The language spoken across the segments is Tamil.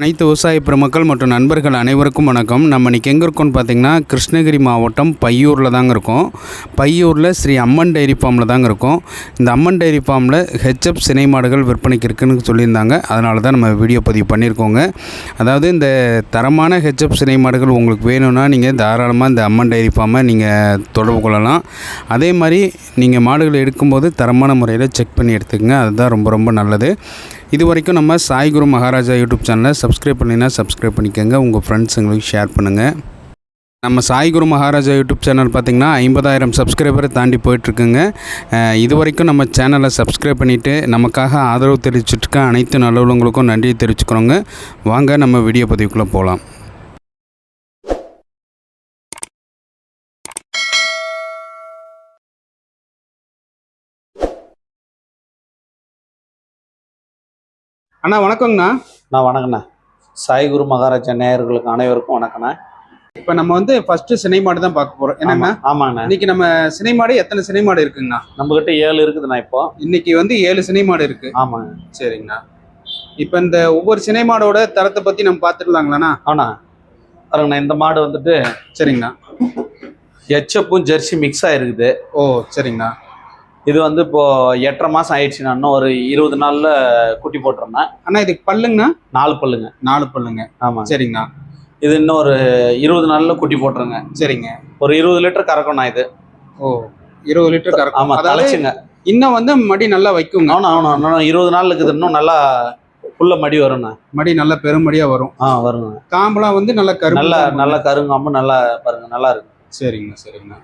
அனைத்து விவசாய பெருமக்கள் மற்றும் நண்பர்கள் அனைவருக்கும் வணக்கம். நம்ம இன்றைக்கி எங்கே இருக்கோம்னு பார்த்தீங்கன்னா கிருஷ்ணகிரி மாவட்டம் பையூரில் தாங்க இருக்கோம். பையூரில் ஸ்ரீ அம்மன் டைரி ஃபார்மில் தாங்க இருக்கோம். இந்த அம்மன் டைரி ஃபார்மில் ஹெச்எப் சினை மாடுகள் விற்பனைக்கு இருக்குன்னு சொல்லியிருந்தாங்க. அதனால தான் நம்ம வீடியோ பதிவு பண்ணியிருக்கோங்க. அதாவது இந்த தரமான ஹெச்எப் சினை மாடுகள் உங்களுக்கு வேணும்னா நீங்கள் தாராளமாக இந்த அம்மன் டைரி ஃபார்மை நீங்கள் தொடர்பு கொள்ளலாம். அதே மாதிரி நீங்கள் மாடுகள் எடுக்கும்போது தரமான முறையில் செக் பண்ணி எடுத்துக்கங்க. அதுதான் ரொம்ப ரொம்ப நல்லது. இது வரைக்கும் நம்ம சாய் குரு மகாராஜா யூடியூப் சேனலை சப்ஸ்கிரைப் பண்ணினா சப்ஸ்கிரைப் பண்ணிக்கோங்க. உங்கள் ஃப்ரெண்ட்ஸுங்களுக்கு ஷேர் பண்ணுங்கள் நம்ம சாய் குரு மகாராஜா யூடியூப் சேனல் பார்த்திங்கன்னா ஐம்பதாயிரம் சப்ஸ்கிரைபரை தாண்டி போயிட்டுருக்குங்க. இது வரைக்கும் நம்ம சேனலை சப்ஸ்கிரைப் பண்ணிவிட்டு நமக்காக ஆதரவு தெரிவிச்சிட்ருக்க அனைத்து நல்லவங்களுக்கும் நன்றி தெரிவிச்சுக்கிறோங்க. வாங்க நம்ம வீடியோ பதிவுக்குள்ளே போகலாம் அண்ணா வணக்கங்கண்ணா. நான் வணக்கண்ணே சாய்குரு மகாராஜா நேயர்களுக்கு அனைவருக்கும் வணக்கண்ணே இப்போ நம்ம வந்து ஃபர்ஸ்ட் சினை மாடு தான் பார்க்க போகிறோம் என்னண்ணா ஆமா- ஆமாண்ணே இன்னைக்கு நம்ம சினை மாடு எத்தனை சினை மாடு இருக்குங்கண்ணா? நம்ம கிட்ட ஏழு இருக்குதுண்ணா இப்போ. இன்னைக்கு வந்து ஏழு சினை மாடு இருக்கு. ஆமாங்க சரிங்கண்ணா. இப்போ இந்த ஒவ்வொரு சினை மாடோட தரத்தை பத்தி நம்ம பார்த்துடலாங்களாண்ணா ஆனா பாருங்கண்ணா இந்த மாடு வந்துட்டு சரிங்கண்ணா. எச்சப்பும் ஜெர்சி மிக்ஸ் ஆயிருக்குது. ஓ சரிங்கண்ணா. இது வந்து இப்போ எட்டரை மாசம் ஆயிடுச்சு நான் இன்னும் ஒரு இருபது நாள்ல குட்டி போட்டுருந்தேன் அண்ணா இதுக்கு பல்லுங்கண்ணா? நாலு பல்லுங்க. நாலு பல்லுங்க. ஆமா. சரிங்கண்ணா. இது இன்னும் ஒரு இருபது நாள்ல குட்டி போட்டுருங்க. சரிங்க. ஒரு இருபது லிட்டர் கறக்கணும் இது. ஓ இருபது லிட்டர் கறக்கும். ஆமா தலைச்சுங்க. இன்னும் வந்து மடி நல்லா வைக்குங்க. அவனும் இன்னும் இருபது நாள் இருக்குது. இன்னும் நல்லா புல்ல மடி வரும்ண்ணா. மடி நல்லா பெருமடியா வரும். ஆ வருங்க காம்பெல்லாம் வந்து நல்லா கருப்பு நல்லா நல்லா கருங்காம நல்லா பாருங்க நல்லா இருக்கு. சரிங்கண்ணா சரிங்கண்ணா.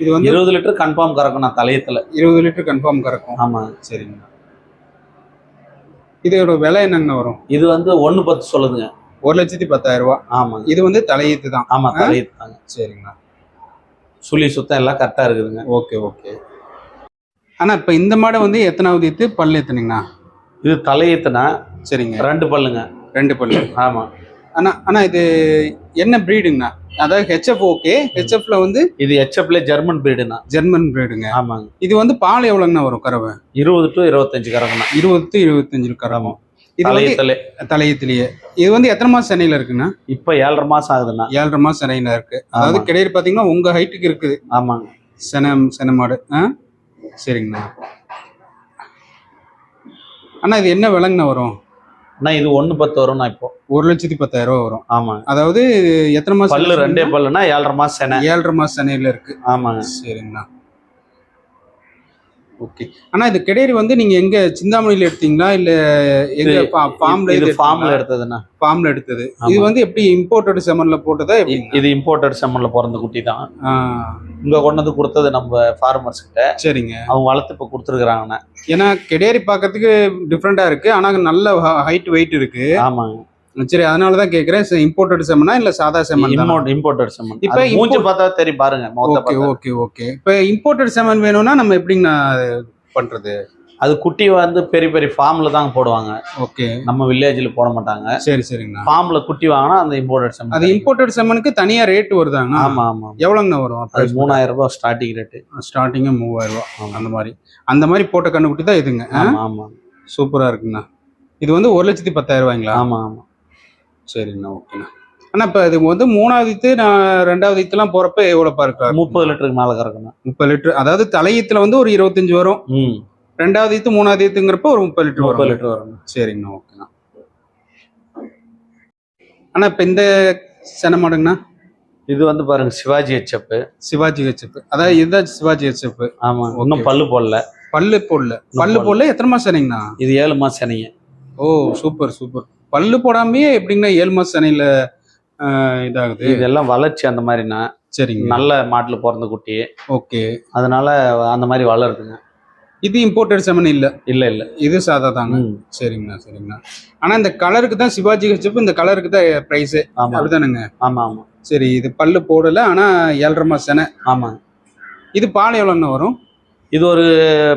இது வந்து இருபது லிட்டர் கன்ஃபார்ம் கறக்கணும் தலையத்துல. இருபது லிட்டர் கன்ஃபார்ம் கறக்கும். ஆமா சரிங்கண்ணா இதோட விலை என்னங்கண்ணா வரும்? இது வந்து ஒண்ணு பத்து சொல்லுதுங்க. ஒரு லட்சத்தி பத்தாயிரம் ரூபாய் ஆமாங்க இது வந்து தலையீத்து தான். ஆமா தலையீத்து தாங்க சரிங்கண்ணா சுழி சுத்தம் எல்லாம் கரெக்டா இருக்குதுங்க. Okay okay. அண்ணா இப்போ இந்த மாடை வந்து எத்தனாவது ஈத்து பல் எத்தனைங்கண்ணா? இது தலையீத்துனா சரிங்க. ரெண்டு பல்லுங்க. ரெண்டு பல்லு. ஆமா. அண்ணா அண்ணா இது என்ன ப்ரீடுங்கண்ணா அதாவது ஹெச்எஃப் ஓகே ஹெச்எஃப்ல வந்து இது ஹெச்எப்ல ஜெர்மன் பிரீடுண்ணா ஜெர்மன் ப்ரீடுங்க ஆமாங்க. இது வந்து பால் எவ்வளோங்கண்ணா வரும் கறவை? இருபது டு இருபத்தஞ்சு கறக்கணும் இருபது இருபத்தஞ்சு கறவும் இது தலையீத்துல தலையத்திலேயே இது வந்து எத்தனை மாசம் சென்னையில இருக்குண்ணா? இப்ப ஏழரை மாசம் ஆகுதுண்ணா. ஏழரை மாசம் சென்னையில இருக்கு. அதாவது. கிடையாது பாத்தீங்கன்னா உங்க ஹைட்டுக்கு இருக்குது. ஆமாங்க. சென சென மாடு ஆ? சரிங்கண்ணா. அண்ணா இது என்ன விலங்குண்ணா வரும்? அண்ணா இது ஒண்ணு பத்து வரும்ண்ணா இப்போ. ஒரு லட்சத்தி பத்தாயிரம் ரூபா வரும். ஆமாங்க அதாவது எத்தனை மாசம் பல்லு ரெண்டே பல்லுனா ஏழரை மாசம் சென. ஏழரை மாசம் சென்னையில இருக்கு. ஆமாங்க. சரிங்கண்ணா. ஓகே அண்ணா இது கிடையாது வந்து நீங்க எங்க சிந்தாமணியில எடுத்தீங்களா? இல்ல எங்க ஃபார்ம்ல இது ஃபார்ம்ல எடுத்ததுண்ணா. ஃபார்ம்ல எடுத்தது. இது வந்து எப்படி இம்போர்ட்டட் செமன்ல போட்டதா இது இம்போர்ட்டட் செம்மன்ல பிறந்த குட்டி தான். இங்க கொண்டு வந்து கொடுத்தது நம்ம ஃபார்மர்ஸ் கிட்ட. சரிங்க. அவங்க வளர்த்து இப்ப கொடுத்துருக்காங்கண்ணா ஏன்னா கெடேரி பார்க்கறதுக்கு டிஃப்ரெண்டா இருக்கு. ஆனா நல்ல ஹைட் வெயிட் இருக்கு. ஆமாங்க. சரி அதனால தான் கேக்குறேன் இம்போர்ட்டட் செமனா இல்ல சாதா செமன் இம்போர்ட் இம்போர்ட்டட் செம்மன் இப்ப மூஞ்சி பார்த்தா தெரியும் பாருங்க ஓகே ஓகே ஓகே இப்போ இம்போர்ட்டட் செமன் வேணும்னா நம்ம எப்படிங்கண்ணா பண்றது? அது குட்டி வந்து பெரிய பெரிய ஃபார்ம்ல தாங்க போடுவாங்க. ஓகே நம்ம வில்லேஜ்ல போட மாட்டாங்க. சரி சரிங்கண்ணா. ஃபார்ம்ல குட்டி வாங்கினா அந்த இம்போர்ட்டட் செம்மன் அது இம்போர்ட்டட் செமனுக்கு தனியா ரேட் வருதாங்க ஆமா ஆமா எவ்வளோங்கண்ணா வரும் அது மூணாயிரம் ரூபாய் ஸ்டார்டிங் ரேட்டு ஸ்டார்டிங்கே மூவாயிரம் ரூபா அந்த மாதிரி. அந்த மாதிரி போட்ட கண்ணுக்குட்டி தான் இதுங்க ஆமா ஆமா சூப்பரா இருக்குங்கண்ணா இது வந்து ஒரு லட்சத்தி பத்தாயிரம் ரூபாய்ங்களா ஆமா ஆமா. சரிங்கண்ணா ஓகேண்ணா. அண்ணா இப்போ இது வந்து மூணாவது ஈத்து நான் ரெண்டாவது ஈத்துலாம் போறப்ப எவ்வளோப்பா இருக்கா முப்பது லிட்டருக்கு மேல கறக்கணும் முப்பது லிட்டர் அதாவது தலையீத்துல வந்து ஒரு இருபத்தஞ்சு வரும். ம். ரெண்டாவது ஈத்து மூணாவது ஈத்துங்கிறப்ப ஒரு முப்பது லிட்டர் முப்பது லிட்டர் வரும் சரிங்கண்ணா ஓகேண்ணா. அண்ணா இப்போ இந்த சென மாடுங்கண்ணா? இது வந்து பாருங்க சிவாஜி ஹெச்எப் சிவாஜி ஹெச்எப் அதாவது இதுதான் சிவாஜி ஹெச்எப் ஆமா இன்னும் பல்லு போடல. பல்லு போடல. பல்லு போடல எத்தனை மாசம் சென்னைங்கண்ணா இது ஏழு மாசம் சனிங்க. ஓ சூப்பர் சூப்பர். பல்லு போடாமையே எப்படிங்கண்ணா ஏழு மாசம் சென்னையில இதாகுது? இதெல்லாம் வளர்ச்சி அந்த மாதிரினா சரிங்க. நல்ல மாட்டுல பிறந்த குட்டி. ஓகே. அதனால அந்த மாதிரி வளருதுங்க. இது இம்போர்ட்டட் செமன் இல்ல? இல்ல இல்ல. இது சாதா தாங்க. சரிங்கண்ணா சரிங்கண்ணா. ஆனா இந்த கலருக்கு தான் சிவாஜி ஹெச்எப் இந்த கலருக்கு தான் பிரைஸ் அப்படிதானுங்க? ஆமா ஆமா. சரி இது பல்லு போடல ஆனா ஏழரை மாசம் செனை. ஆமா இது பால் எவ்வளோண்ணா வரும்? இது ஒரு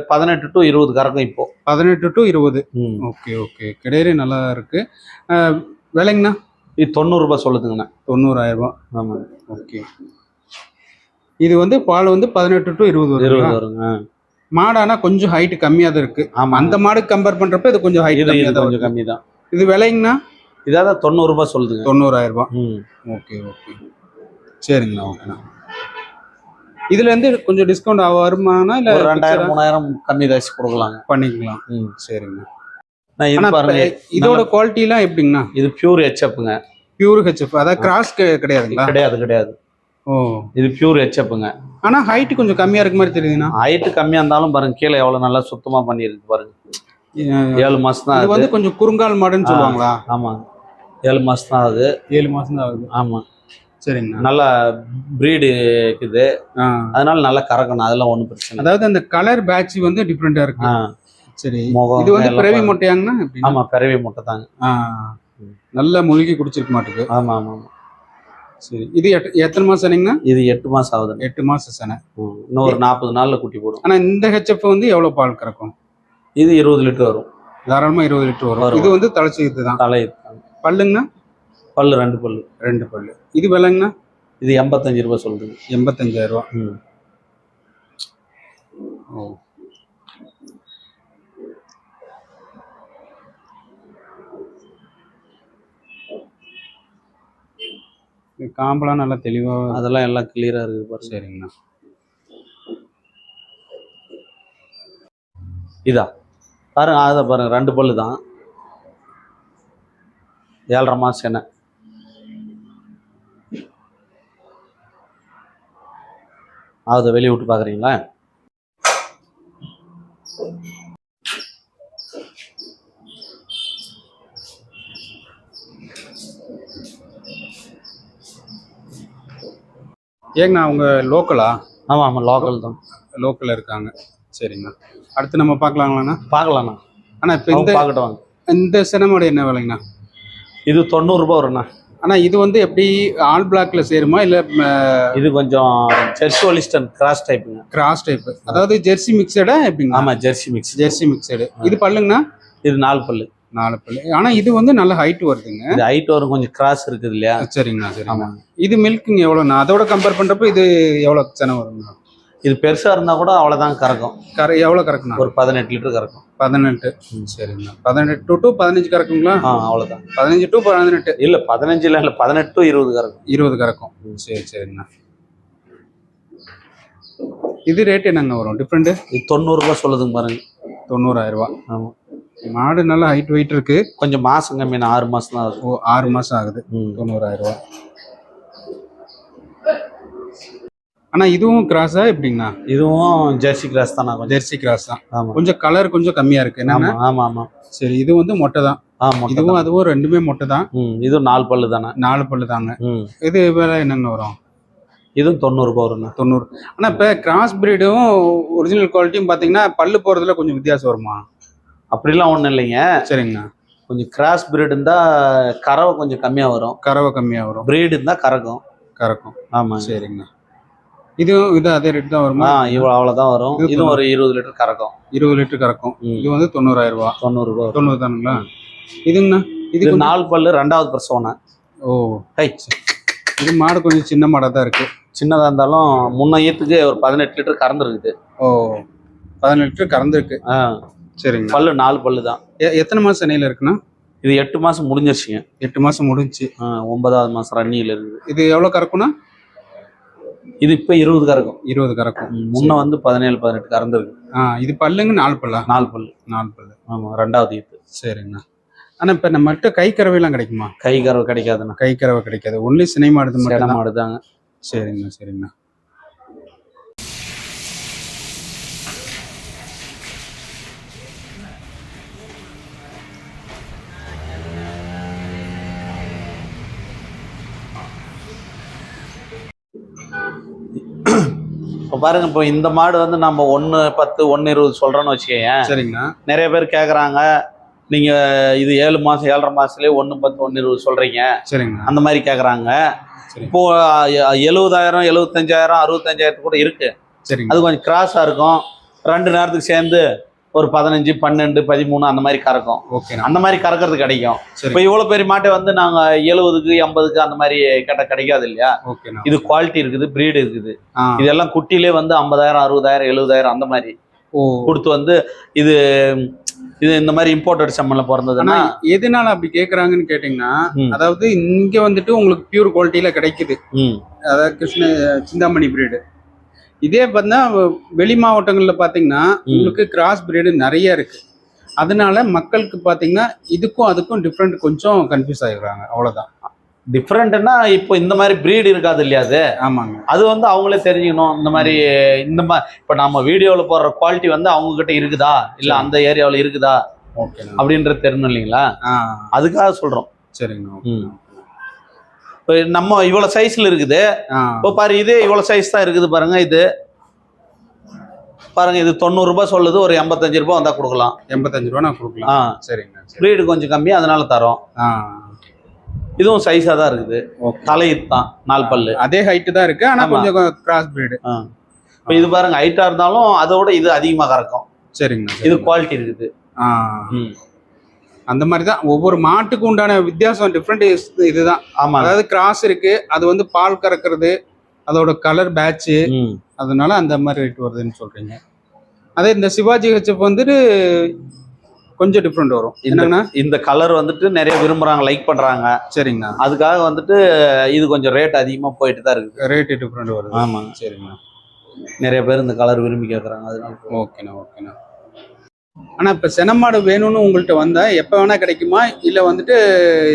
பதினெட்டு டு இருபது கறக்கும் இப்போ. பதினெட்டு டு இருபது. Okay okay. கிடையாது நல்லா இருக்கு. விலைங்கண்ணா? இது தொண்ணூறு ரூபாய் சொல்லுதுங்கண்ணா. தொண்ணூறாயிரம் ரூபாய் ஆமா. ஓகே. இது வந்து பால் வந்து பதினெட்டு டு இருபது இருபது வருங்க மாடானா கொஞ்சம் ஹைட் கம்மியா தான் இருக்கு. ஆமா. அந்த மாடு கம்பேர் பண்றப்ப இது கொஞ்சம் ஹைட் இது கொஞ்சம். கம்மி தான். இது விலைங்கண்ணா? இதாவது தொண்ணூறுரூபா சொல்லுதுங்க. தொண்ணூறாயிரம் ரூபாய் ம். Okay okay. சரிங்கண்ணா ஓகேண்ணா. இதுல இருந்து கொஞ்சம் டிஸ்கவுண்ட் வருமானா இல்ல ரெண்டாயிரம் மூணாயிரம் கம்மி தாசி கொடுக்கலாங்க. பண்ணிக்கலாம். ம் இது ஆனா பாருங்க. இதோட குவாலிட்டி எல்லாம் எப்படிங்கண்ணா? இது பியூர் ஹெச்எப்புங்க பியூர் ஹெச்எஃப் அதாவது கிராஸ் கிடையாதுங்களா? கிடையாது கிடையாது. ஓ. இது பியூர் ஹெச்எப்புங்க ஆனா ஹைட் கொஞ்சம் கம்மியா இருக்க மாதிரி தெரியுதுண்ணா. ஹைட்டு கம்மியா இருந்தாலும் பாருங்க கீழே எவ்வளவு நல்லா சுத்தமா பண்ணியிருக்கு பாருங்க. இது ஏழு மாசம் தான் ஆகுது. வந்து கொஞ்சம் குறுங்கால் மாடுன்னு சொல்லுவாங்களா? ஆமா ஏழு மாசம் தான் ஆகுது. ஏழு மாசம் தான் ஆகுது. ஆமா. சரிங்கண்ணா. நல்லா பிரீடு இருக்குது. அதனால நல்லா கறக்கணும். அதெல்லாம் ஒன்றும் பிரச்சனை. அதாவது அந்த கலர் பேட்ச் வந்து டிஃப்ரெண்டா இருக்கு. சரி. இது வந்து பிறவி. மொட்டையாங்கண்ணா? எப்படின்னா? ஆமா பிறவி முட்டை தாங்க. நல்லா முழுகி குடிச்சிருக்க மாட்டுக்கு. ஆமா ஆமா ஆமா. சரி. இது எத்த- எத்தனை மாசம் சொன்னீங்கன்னா இது எட்டு மாசம் ஆகுது எட்டு மாசம் சனை. இன்னும் ஒரு நாற்பது நாள்ல குட்டி போடும். ஆனா இந்த ஹெச்எஃப் வந்து எவ்வளவு பால் கறக்கும்? இது இருபது லிட்டர் வரும். தாராளமா இருபது லிட்டர் வரும். இது வந்து தலைச்சீர்த்து தான். தலை பல்லுங்கண்ணா? பல்லு ரெண்டு பல்லு. ரெண்டு பல்லு. இது விலைங்கண்ணா? இது எண்பத்தஞ்சு ரூபாய் சொல்லுது. எண்பத்தஞ்சாயிரம் ரூபா. ம். ஓ. இது காம்பெல்லாம் நல்லா தெளிவா அதெல்லாம் எல்லாம் கிளியரா இருக்குது பாருங்க. சரிங்கண்ணா. இதா? பாருங்க அதை பாருங்க ரெண்டு பல்லு தான். ஏழரை மாசம் என்ன அதை வெளியே விட்டு பார்க்குறீங்களா ஏங்கண்ணா அவங்க லோக்கலா? ஆமாம் ஆமாம் லோக்கல் தான். லோக்கல்ல இருக்காங்க. சரிங்கண்ணா. அடுத்து நம்ம பார்க்கலாங்களாண்ணா பார்க்கலாண்ணா அண்ணா இப்போ இந்த பார்க்கட்டும் வாங்க. இந்த சினமோட என்ன விலைங்கண்ணா? இது தொண்ணூறுரூபா வரும்ண்ணா. அண்ணா இது வந்து எப்படி ஆல் பிளாக்ல சேருமா? இல்ல இது கொஞ்சம் ஜெர்சி ஒலிஸ்டன் கிராஸ் டைப்புங்க. கிராஸ் டைப் அதாவது ஜெர்சி மிக்சடா எப்படிங்க? ஆமாம் ஜெர்சி மிக்ஸ் ஜெர்சி மிக்சடு. இது பல்லுங்கண்ணா? இது நாலு பல்லு. நாலு பல்லு. ஆனா இது வந்து நல்ல ஹைட் வருதுங்க. இது ஹைட் வரும் கொஞ்சம் கிராஸ் இருக்குது இல்லையா? சரிங்கண்ணா சரிங்கண்ணா. ஆமாம் இது மில்க்குங்க எவ்வளோண்ணா? அதோட கம்பேர் பண்றப்ப இது எவ்வளோ சென வருங்கண்ணா இது பெருசா இருந்தா கூட அவ்வளவுதான் கறக்கும். கரை எவ்வளோ கறக்குண்ணா ஒரு பதினெட்டு லிட்டர் கறக்கும். பதினெட்டு. சரிங்கண்ணா பதினெட்டு டு பதினஞ்சு கறக்குங்களா? ஆ அவ்வளவுதான். பதினஞ்சு டு பதினெட்டு. இல்ல பதினஞ்சுல இல்ல பதினெட்டு to இருபது கறக்கும். இருபது கறக்கும். சரி சரிங்கண்ணா இது ரேட் என்னங்க வரும்? டிஃப்ரெண்ட்டு இது தொண்ணூறு ரூபாய் சொல்லுதுங்க பாருங்க. தொண்ணூறாயிரம் ரூபாய் ஆமா. மாடு நல்லா ஹைட் வெயிட் இருக்கு. கொஞ்சம் மாசம் கம்மி ஆறு மாசம் தான் இருக்கும். ஓ ஆறு மாசம் ஆகுது. ம். தொண்ணூறாயிரம் ரூபாய் ஆனா இதுவும் கிராஸா எப்படிங்கண்ணா? இதுவும் ஜெர்சி கிராஸ் தான் ஜெர்சி கிராஸ் தான். ஆமா. கொஞ்சம் கலர் கொஞ்சம் கம்மியா இருக்கு. என்னன்னா ஆமா ஆமா ஆமா. சரி இது வந்து மொட்டை தான். ஆ மொட்டை இதுவும். அதுவும் ரெண்டுமே மொட்டை தான். ம் இதுவும் நாலு பல்லு தானே. நாலு பல்லு தாங்க. ம். இது வேலை என்னங்க வரும்? இதுவும் தொண்ணூறு ரூபாய் வரும்ண்ணா. தொண்ணூறு. ஆனா இப்ப கிராஸ் பிரீடும் ஒரிஜினல் குவாலிட்டியும் பாத்தீங்கன்னா பல்லு போறதுல கொஞ்சம் வித்தியாசம் வருமா? அப்படிலாம் ஒண்ணும் இல்லைங்க. சரிங்கண்ணா. கொஞ்சம் கிராஸ் பிரீடு இருந்தா கறவை கொஞ்சம் கம்மியா வரும். கறவை கம்மியா வரும். பிரீடு இருந்தா கறக்கும். கறக்கும். ஆமா சரிங்கண்ணா. இதுவும் இது அதே ரேட் தான் வருமா? ஆ இவ்வளவு அவ்வளவுதான் வரும். இது இதுவும் ஒரு இருபது லிட்டர் கறக்கும். இருபது லிட்டர் கறக்கும். இது வந்து தொண்ணூறாயிரம் ரூபாய் தொண்ணூறு வரும். தொண்ணூறு தானுங்களா? இதுங்கண்ணா இது நாலு பல்லு ரெண்டாவது பிரசவனை ஓ. ஹை. இது மாடு கொஞ்சம் சின்ன மாடா தான் இருக்கு. சின்னதா இருந்தாலும் முன்ன ஈத்துக்கு ஒரு பதினெட்டு லிட்டர் கறந்துருக்குது. ஓ. பதினெட்டு லிட்டர் கறந்துருக்கு. ஆ, சரிங்கண்ணா பல்லு நாலு பல்லு தான். எத்தனை மாசம் சென்னையில இருக்குண்ணா? இது எட்டு மாசம் முடிஞ்சிருச்சுங்க. எட்டு மாசம் முடிஞ்சுச்சு ஆ, ஒன்பதாவது மாசம் ரன்னியில் இருக்குது. இது எவ்வளவு கறக்கும்னா இது இப்ப இருபது கறக்கும். இருபது கறக்கும். முன்ன வந்து பதினேழு பதினெட்டு கறந்துருக்கு. ஆ இது பல்லுங்க நாலு பல்லா? நாலு பல்லு. நாலு பல்லு. ஆமா ரெண்டாவது ஈத்து. சரிங்கண்ணா. ஆனா இப்ப நம்மகிட்ட கை கறவைலாம் கிடைக்குமா? கை கறவை கிடைக்காதுண்ணா. கை கறவை கிடைக்காது. ஒன்லி சினை மாடுது மட்டும் மாடு தாங்க. சரிங்கண்ணா சரிங்கண்ணா. இப்போ பாருங்க இப்போ இந்த மாடு வந்து நம்ம ஒன்று பத்து ஒன்று இருபது சொல்றோன்னு வச்சுக்கோங்க. சரிங்கண்ணா நிறைய பேர் கேட்குறாங்க நீங்க இது ஏழு மாசம் ஏழரை மாசத்துலயே ஒன்று பத்து ஒன்று இருபது சொல்றீங்க. சரிங்கண்ணா அந்த மாதிரி கேட்குறாங்க சரி. இப்போ எழுபதாயிரம் எழுபத்தஞ்சாயிரம் அறுபத்தஞ்சாயிரத்து கூட இருக்கு. சரிங்க. அது கொஞ்சம் கிராஸாக இருக்கும். ரெண்டு நேரத்துக்கு சேர்ந்து ஒரு பதினஞ்சு பன்னெண்டு பதிமூணு அந்த மாதிரி கறக்கும். ஓகேண்ணா அந்த மாதிரி கறக்கிறது கிடைக்கும். இப்போ இவ்வளோ பெரிய மாட்டை வந்து நாங்கள் எழுபதுக்கு எண்பதுக்கு அந்த மாதிரி கேட்டால் கிடைக்காது இல்லையா? இது குவாலிட்டி இருக்குது பிரீடு இருக்குது. இதெல்லாம் குட்டிலே வந்து ஐம்பதாயிரம் அறுபதாயிரம் எழுபதாயிரம் அந்த மாதிரி கொடுத்து வந்து இது இது இந்த மாதிரி இம்போர்ட்டட் செம்மல்ல பிறந்ததுன்னா எதனால அப்படி கேக்குறாங்கன்னு கேட்டீங்கன்னா. அதாவது இங்க வந்துட்டு உங்களுக்கு பியூர் குவாலிட்டியில கிடைக்குது. அதாவது கிருஷ்ண சிந்தாமணி பிரீடு இதே பார்த்தா வெளி மாவட்டங்கள்ல பாத்தீங்கன்னா உங்களுக்கு கிராஸ் பிரீடு நிறைய இருக்கு. அதனால மக்களுக்கு பாத்தீங்கன்னா இதுக்கும் அதுக்கும் டிஃப்ரெண்ட் கொஞ்சம் கன்ஃபியூஸ் ஆகிடுறாங்க அவ்வளவுதான். டிஃப்ரெண்ட்னா இப்போ இந்த மாதிரி breed இருக்காது இல்லையா அது? ஆமாங்க. அது வந்து அவங்களே தெரிஞ்சுக்கணும். இந்த மாதிரி இந்த மாதிரி இப்போ நம்ம வீடியோவில் போடுற குவாலிட்டி வந்து அவங்க கிட்ட இருக்குதா? இல்ல அந்த ஏரியாவில் இருக்குதா? ஓகேண்ணா அப்படின்றது தெரியணும் இல்லைங்களா? அதுக்காக சொல்றோம். சரிங்கண்ணா ம். நம்ம இவ்வளோ சைஸ்ல இருக்குது. இப்போ பாரு இது இவ்வளோ சைஸ் தான் இருக்குது பாருங்க இது. பாருங்க இது தொண்ணூறு ரூபாய் சொல்லுது ஒரு எண்பத்தஞ்சு ரூபாய் வந்தா கொடுக்கலாம். எண்பத்தஞ்சு ரூபா நான் கொடுக்கலாம். ஆ. சரிங்கண்ணா சரி. ப்ரீடு கொஞ்சம் கம்மி அதனால தரோம். இதுவும் சைஸாக தான் இருக்குது. தலையீத்து தான் நாலு பல்லு. அதே ஹைட்டு தான் இருக்கு ஆனா ஆமா. கொஞ்சம் கிராஸ் பிரீடு இப்போ இது பாருங்க ஹைட்டா இருந்தாலும் அதோட இது அதிகமாக கறக்கும். சரிங்கண்ணா இது. குவாலிட்டி இருக்குது. ஆ. அந்த மாதிரி தான் ஒவ்வொரு மாட்டுக்கு உண்டான வித்தியாசம் டிஃப்ரெண்ட் இதுதான். ஆமா அதாவது கிராஸ் இருக்கு அது வந்து பால் கறக்கிறது அதோட கலர் பேட்ச் ம். அதனால அந்த மாதிரி ரேட் வருதுன்னு சொல்றீங்க. அதே இந்த சிவாஜி ஹெச்எப் வந்துட்டு கொஞ்சம் டிஃப்ரெண்ட் வரும். என்னன்னா இந்த கலர் வந்துட்டு நிறைய விரும்புறாங்க லைக் பண்றாங்க. சரிங்கண்ணா. அதுக்காக வந்துட்டு இது கொஞ்சம் ரேட் அதிகமா போயிட்டு தான் இருக்குது ரேட்டு டிஃப்ரெண்ட் வருது. ஆமாங்க. சரிங்கண்ணா. நிறைய பேர் இந்த கலர் விரும்பி கேட்குறாங்க அதனால. ஓகேண்ணா ஓகேண்ணா. ஆனா இப்ப செனமாடு வேணும்னு உங்கள்கிட்ட வந்தா எப்ப வேணா கிடைக்குமா? இல்ல வந்துட்டு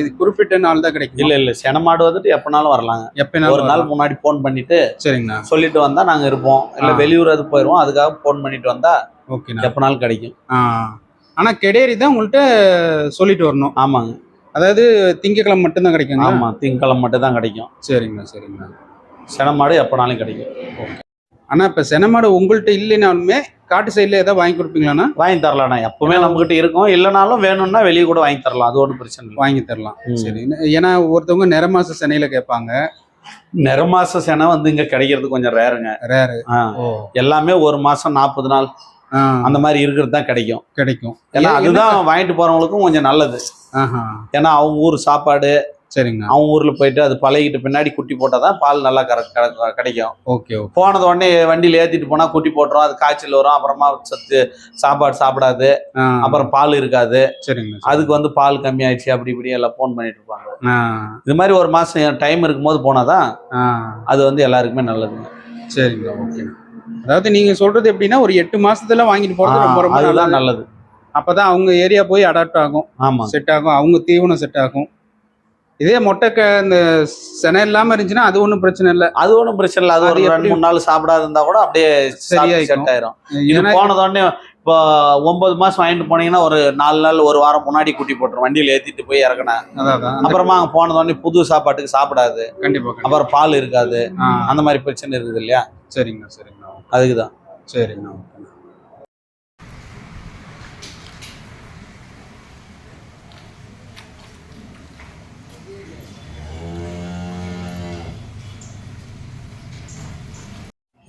இது குறிப்பிட்ட நாள் தான் கிடைக்குமா? இல்ல இல்ல. செனமாடு வந்துட்டு எப்பனாலும் வரலாங்க. எப்ப ஒரு நாள் முன்னாடி ஃபோன் பண்ணிட்டு சரிங்கண்ணா. சொல்லிட்டு வந்தா நாங்க இருப்போம். இல்ல. வெளியூர் அது போயிருவோம். அதுக்காக ஃபோன் பண்ணிட்டு வந்தா ஓகேண்ணா. எப்பனாலும் கிடைக்கும். ஆ. ஆனா கெடேரி தான் உங்கள்கிட்ட சொல்லிட்டு வரணும். ஆமாங்க. அதாவது திங்கக்கிழமை மட்டும்தான் கிடைக்குங்களா? ஆமா திங்கக்கிழமை மட்டும் தான் கிடைக்கும். சரிங்கண்ணா சரிங்கண்ணா. செனமாடு எப்பனாலும் கிடைக்கும். ஆனா இப்ப செனமாடு உங்கள்கிட்ட இல்லைனாலுமே காட்டு சைடுல ஏதாவது வாங்கி கொடுப்பீங்களாண்ணா? வாங்கி தரலாம்ண்ணா எப்பவுமே நம்ம கிட்ட இருக்கும். இல்லைனாலும் வேணும்னா வெளியே கூட வாங்கி தரலாம். அது ஒன்றும் பிரச்சனை இல்லை. வாங்கி தரலாம். சரி. ஏன்னா ஒருத்தவங்க நிறமாச சென்னையில கேட்பாங்க. நிறமாச செனை வந்து இங்க கிடைக்கிறது கொஞ்சம் ரேருங்க ரேரு எல்லாமே ஒரு மாசம் நாற்பது நாள் அந்த மாதிரி இருக்கிறது தான் கிடைக்கும். கிடைக்கும். ஏன்னா ஏன் அதுதான் வாங்கிட்டு போறவங்களுக்கும் கொஞ்சம் நல்லது. ஏன்னா அவங்க ஊர் சாப்பாடு சரிங்கண்ணா அவங்க ஊர்ல போயிட்டு அது பழகிட்டு பின்னாடி குட்டி போட்டால் தான் பால் நல்லா கற- கிடைக்கும். Okay okay. போனது உடனே வண்டியில ஏத்திட்டு போனா குட்டி போட்டுரும். அது காய்ச்சல் வரும். அப்புறமா சத்து சாப்பாடு சாப்பிடாது. அப்புறம் பால் இருக்காது. சரிங்கண்ணா அதுக்கு வந்து பால் கம்மி ஆயிடுச்சு அப்படி இப்படி எல்லாம் ஃபோன் பண்ணிட்டு இருப்பாங்க இது மாதிரி ஒரு மாசம் டைம் இருக்கும்போது போனாதான் அது வந்து எல்லாருக்குமே நல்லதுங்க சரிங்கண்ணா ஓகேண்ணா அதாவது நீங்க சொல்றது எப்படின்னா ஒரு எட்டு மாசத்துல வாங்கிட்டு போறது ரொம்ப ரொம்ப நல்லது. அப்பதான் அவங்க ஏரியா போய் அடாப்ட் ஆகும். ஆமா. செட் ஆகும். அவங்க தீவனம் செட் ஆகும். இதே மொட்டை இந்த செனை இல்லாம இருந்துச்சுன்னா அது ஒன்றும் பிரச்சனை இல்லை. அது ஒன்றும் பிரச்சனை இல்லை. அது ஒரு ரெண்டு மூணு நாள் சாப்பிடாது இருந்தா கூட அப்படியே சரியாயிக்கும். செட் ஆயிரும். இது ஏன்னா போனது உடனே இப்போ ஒன்பது மாசம் வாங்கிட்டு போனீங்கன்னா ஒரு நாலு நாள் ஒரு வாரம் முன்னாடி கூட்டி போட்டுரும். வண்டியில ஏத்திட்டு போய். அந்த- அப்புறமா அங்க போனது உடனே புது சாப்பாட்டுக்கு சாப்பிடாது. கண்டிப்பா கண்டிப்பா. அப்புறம் பால் இருக்காது. அந்த மாதிரி பிரச்சனை இருக்குது இல்லையா? சரிங்கண்ணா சரிங்கண்ணா. அதுக்கு தான் சரிங்கண்ணா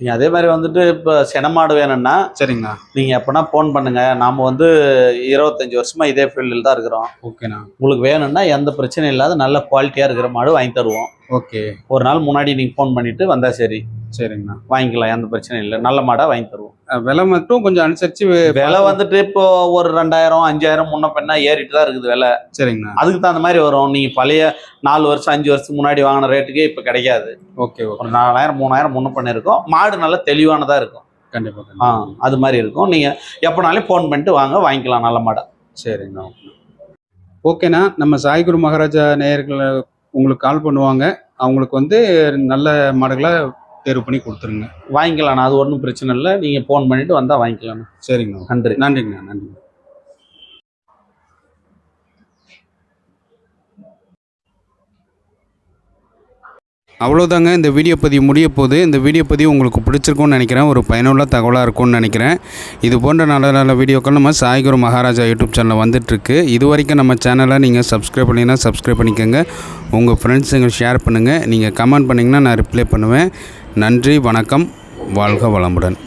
ஓகேண்ணா நீங்க அதே மாதிரி வந்துட்டு இப்போ செனமாடு வேணும்னா சரிங்கண்ணா. நீங்க எப்பனா ஃபோன் பண்ணுங்க. நாம வந்து இருபத்தஞ்சு வருஷமா இதே ஃபீல்டில் தான் இருக்கிறோம். ஓகேண்ணா. உங்களுக்கு வேணும்னா எந்த பிரச்சனையும் இல்லாத நல்ல குவாலிட்டியா இருக்கிற மாடு வாங்கி தருவோம். ஓகே. ஒரு நாள் முன்னாடி நீங்க ஃபோன் பண்ணிட்டு வந்தா சரி. சரிங்கண்ணா. வாங்கிக்கலாம் எந்த பிரச்சனையும் இல்லை. நல்ல மாடா வாங்கி தருவோம். விலை மட்டும் கொஞ்சம் அனுசரிச்சு வே- விலை வந்துட்டு இப்போ ஒரு ரெண்டாயிரம் அஞ்சாயிரம் முன்ன பின்ன ஏறிட்டு தான் இருக்குது விலை. சரிங்கண்ணா. அதுக்கு தகுந்த மாதிரி வரும். நீங்க பழைய நாலு வருஷம் அஞ்சு வருஷத்துக்கு முன்னாடி வாங்கின ரேட்டுக்கே இப்போ கிடைக்காது. ஓகே ஒரு நாலாயிரம் மூணாயிரம் முன்ன பண்ண இருக்கும் மாடு நல்லா தெளிவானதா இருக்கும். கண்டிப்பா ஆ அது மாதிரி இருக்கும். நீங்க எப்போனாலும் ஃபோன் பண்ணிட்டு வாங்க வாங்கிக்கலாம். நல்ல மாடை. சரிங்கண்ணா ஓகேண்ணா நம்ம சாய்குரு மகாராஜா நேயர்கள் உங்களுக்கு கால் பண்ணுவாங்க. அவங்களுக்கு வந்து நல்ல மாடுகளை தேர்வு பண்ணி கொடுத்துருங்க. வாங்கிக்கலாம் அது ஒன்றும் பிரச்சனை இல்லை. நீங்க ஃபோன் பண்ணிட்டு வந்தா வாங்கிக்கலாம் சரிங்கண்ணா. நன்றி. நன்றிங்கண்ணா நன்றிங்க அவ்வளோதாங்க இந்த வீடியோ பதிவு முடிய போது இந்த வீடியோ பதிவு உங்களுக்கு பிடிச்சிருக்கும்னு நினைக்கிறேன். ஒரு பயனுள்ள தகவலாக இருக்கும்னு நினைக்கிறேன். இது போன்ற நல்ல நல்ல வீடியோக்கள் நம்ம சாய்குரு மகாராஜா யூடியூப் சேனலில் வந்துட்டுருக்கு. இது வரைக்கும் நம்ம சேனலை நீங்கள் சப்ஸ்கிரைப் பண்ணிங்கன்னா சப்ஸ்கிரைப் பண்ணிக்கோங்க. உங்கள் ஃப்ரெண்ட்ஸுங்க ஷேர் பண்ணுங்கள் நீங்கள் கமெண்ட் பண்ணிங்கன்னா நான் ரிப்ளை பண்ணுவேன். நன்றி வணக்கம். வாழ்க வளமுடன்.